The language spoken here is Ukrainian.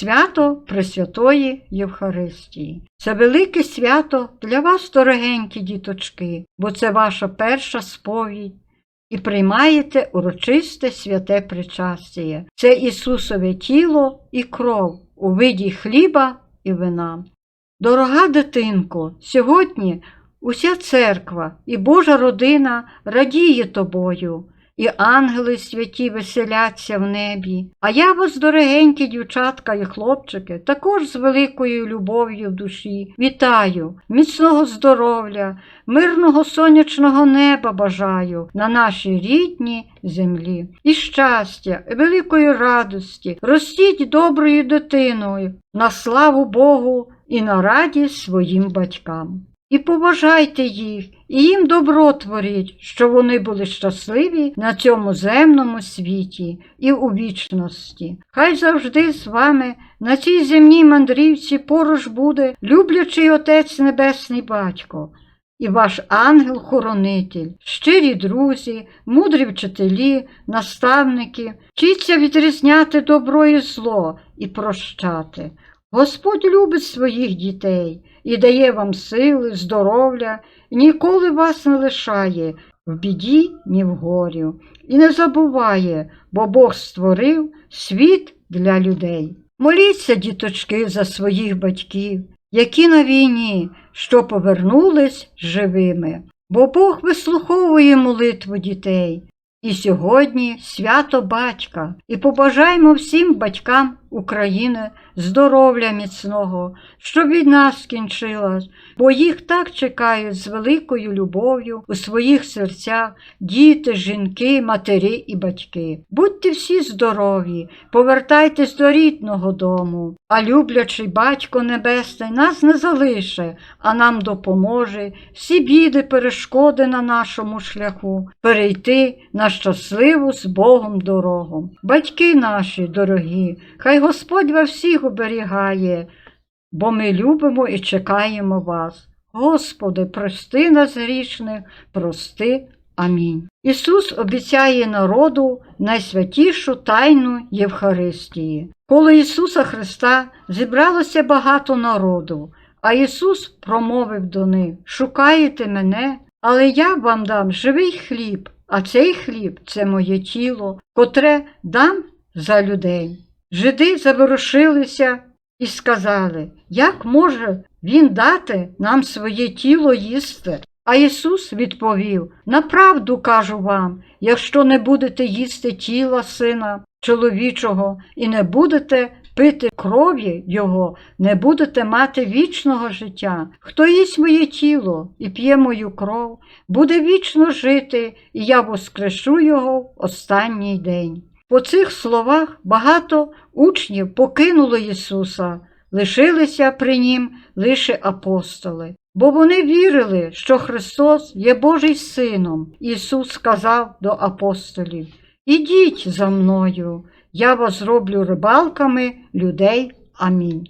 свято Пресвятої Євхаристії. Це велике свято для вас, дорогенькі діточки, бо це ваша перша сповідь. І приймаєте урочисте святе причастя. Це Ісусове тіло і кров у виді хліба і вина. Дорога дитинко, сьогодні уся церква і Божа родина радіє тобою, і ангели святі веселяться в небі. А я вас, дорогенькі дівчатка і хлопчики, також з великою любов'ю в душі вітаю, міцного здоров'я, мирного сонячного неба бажаю на нашій рідній землі. І щастя, і великої радості, ростіть доброю дитиною на славу Богу і на радість своїм батькам. І побажайте їх, і їм добро творіть, щоб вони були щасливі на цьому земному світі і у вічності. Хай завжди з вами на цій земній мандрівці поруч буде люблячий Отець Небесний Батько. І ваш ангел-хоронитель, щирі друзі, мудрі вчителі, наставники, вчіться відрізняти добро і зло і прощати. Господь любить своїх дітей і дає вам сили, здоров'я, ніколи вас не лишає в біді, ні в горю, і не забуває, бо Бог створив світ для людей. Моліться, діточки, за своїх батьків, які на війні, що повернулись живими, бо Бог вислуховує молитву дітей. І сьогодні свято батька, і побажаємо всім батькам України здоров'я міцного, щоб війна скінчилась, бо їх так чекають з великою любов'ю у своїх серцях діти, жінки, матері і батьки. Будьте всі здорові, повертайтесь до рідного дому, а люблячий Батько Небесний нас не залише, а нам допоможе всі біди, перешкоди на нашому шляху перейти на щасливу з Богом дорогу. Батьки наші дорогі, хай Господь вас всіх оберігає, бо ми любимо і чекаємо вас. Господи, прости нас грішних, прости. Амінь. Ісус обіцяє народу найсвятішу тайну Євхаристії. Коло Ісуса Христа зібралося багато народу, а Ісус промовив до них: Шукаєте мене, але я вам дам живий хліб, а цей хліб це моє тіло, котре дам за людей. Жиди заворушилися і сказали, як може Він дати нам своє тіло їсти? А Ісус відповів: Направду кажу вам, якщо не будете їсти тіла сина чоловічого і не будете пити крові Його, не будете мати вічного життя. Хто їсть моє тіло і п'є мою кров, буде вічно жити, і я воскрешу його в останній день. По цих словах багато учнів покинуло Ісуса, лишилися при Нім лише апостоли. Бо вони вірили, що Христос є Божий Сином. Ісус сказав до апостолів: Ідіть за мною, я вас зроблю рибалками людей. Амінь.